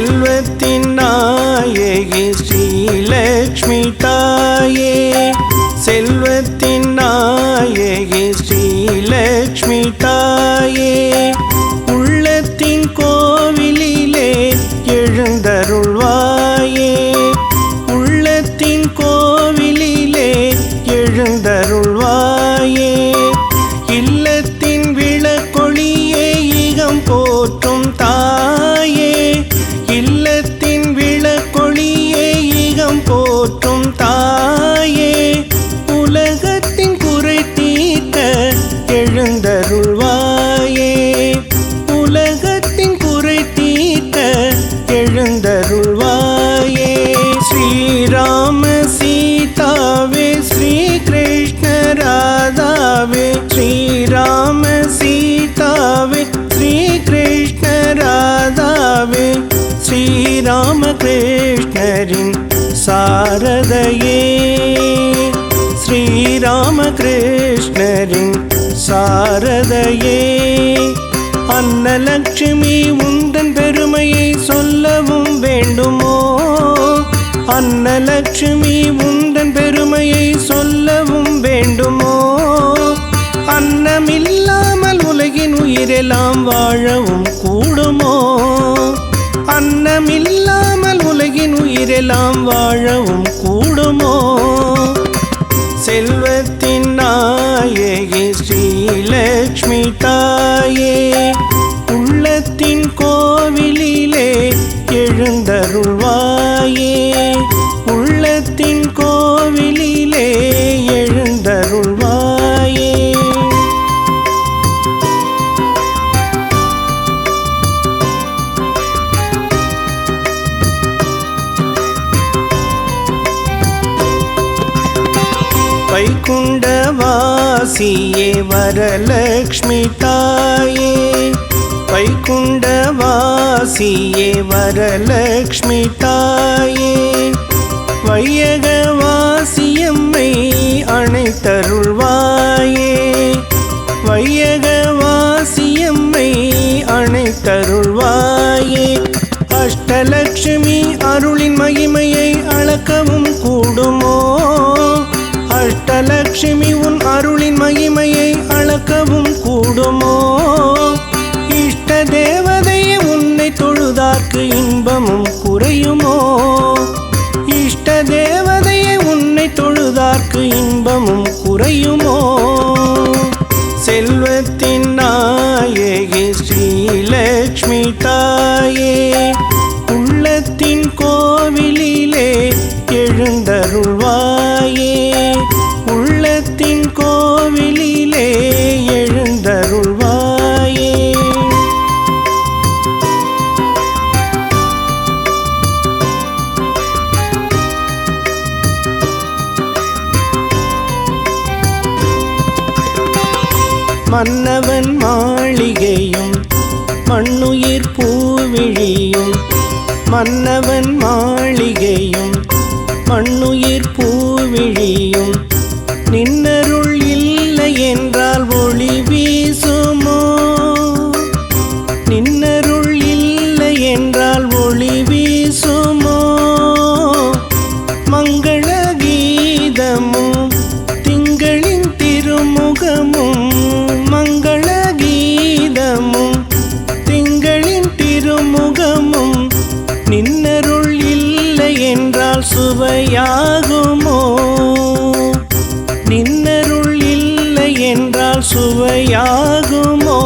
செல்வத்தின் நாயகி ஸ்ரீலக்ஷ்மி தாயே. செல்வத்தின் நாயகி ஸ்ரீலக்ஷ்மி தாயே. உள்ளத்தின் கோவிலிலே எழுந்தர் ராமகிருஷ்ணரின் சாரதையே. ஸ்ரீராமகிருஷ்ணரின் சாரதையே. அன்னலட்சுமி உந்தன் பெருமையை சொல்லவும் வேண்டுமோ? அன்னலட்சுமி உந்தன் பெருமையை சொல்லவும் வேண்டுமோ? அன்னமில்லாமல் உலகின் உயிரெல்லாம் வாழவும் கூடுமோ? அன்னமில்லாமல் உலகின் உயிரெல்லாம் வாழவும் கூடுமோ? செல்வத்தின் நாயகி ஸ்ரீலக்ஷ்மி தாயே. வைகுண்டவாசியே வரலக்ஷ்மி தாயே. வைகுண்டவாசியே வரலக்ஷ்மி தாயே. வையகவாசியம்மை அணைத்தருள்வாயே. வையகவாசியம்மை அணைத்தருள்வாயே. அஷ்டலக்ஷ்மி அருளின் மகிமையை அளக்கவும் கூடுமோ? அஷ்டலட்சுமி உன் அருளின் மகிமையை அளக்கவும் கூடுமோ இஷ்ட தேவதையை உன்னை தொழுதார்க்கு இன்பமும் குறையுமோ இஷ்ட தேவதையை உன்னை தொழுதார்க்கு இன்பமும் குறையுமோ செல்வத்தின் நாயகி ஸ்ரீலக்ஷ்மி தாயே மன்னவன் மாளிகையும் மண்ணுயிர் பூவிழியும். மன்னவன் மாளிகையும் மண்ணுயிர் பூவிழியும். சுவையாகுமோ? நின்னருள் இல்லை என்றால் சுவையாகுமோ?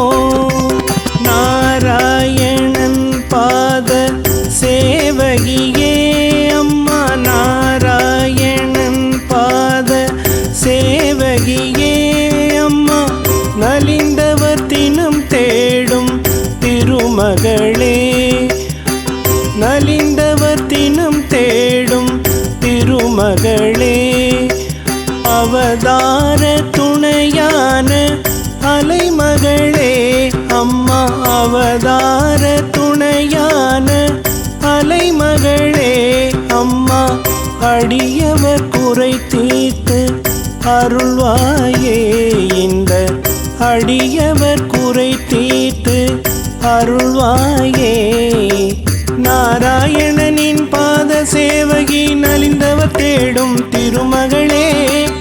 நாராயணன் பாத சேவகியே அம்மா. நாராயணன் பாத சேவகியே மகளே அவதார துணையான அலைமகளே அம்மா அவதார துணையான அலைமகளே அம்மா அடியவர் குறை தீர்த்து அருள்வாயே. இந்த அடியவர் குறை தீர்த்து அருள்வாயே. தேடும் திருமகளே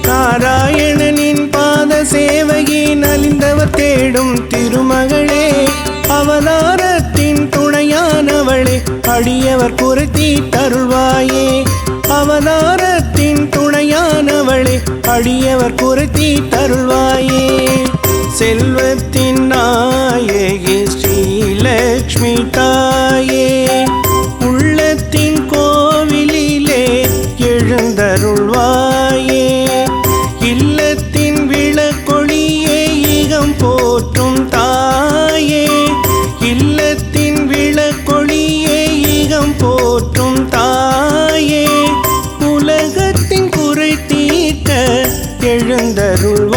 நாராயணனின் பாத சேவகி நலிந்தவர் தேடும் திருமகளே. அவதாரத்தின் துணையானவளே அடியவர் பொருத்தி தருள்வாயே. அவதாரத்தின் துணையானவளே அடியவர் பொருத்தி தருள்வாயே. செல்வ எழுந்தருள்வாயே